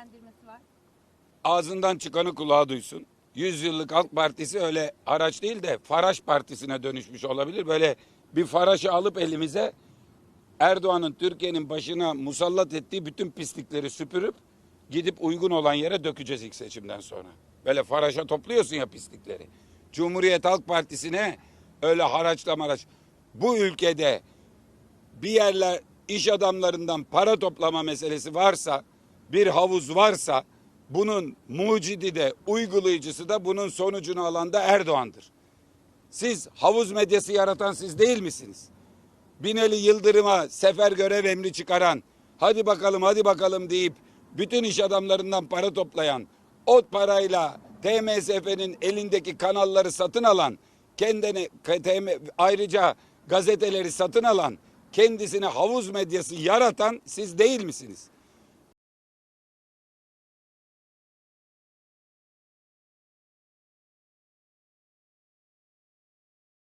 değerlendirmesi var? ağzından çıkanı kulağa duysun. Yüzyıllık Halk Partisi öyle araç değil de Faraş Partisi'ne dönüşmüş olabilir. Böyle bir Faraş'ı alıp elimize Erdoğan'ın Türkiye'nin başına musallat ettiği bütün pislikleri süpürüp gidip uygun olan yere dökeceğiz ilk seçimden sonra. Böyle Faraş'a topluyorsun ya pislikleri. Cumhuriyet Halk Partisi'ne öyle haraçla maraç. Bu ülkede bir yerler iş adamlarından para toplama meselesi varsa, bir havuz varsa bunun mucidi de uygulayıcısı da bunun sonucunu alan da Erdoğan'dır. Siz havuz medyası yaratan siz değil misiniz? Binali Yıldırım'a sefer görev emri çıkaran, hadi bakalım hadi bakalım deyip bütün iş adamlarından para toplayan, o parayla TMSF'nin elindeki kanalları satın alan, kendine TM ayrıca gazeteleri satın alan, kendisine havuz medyası yaratan siz değil misiniz?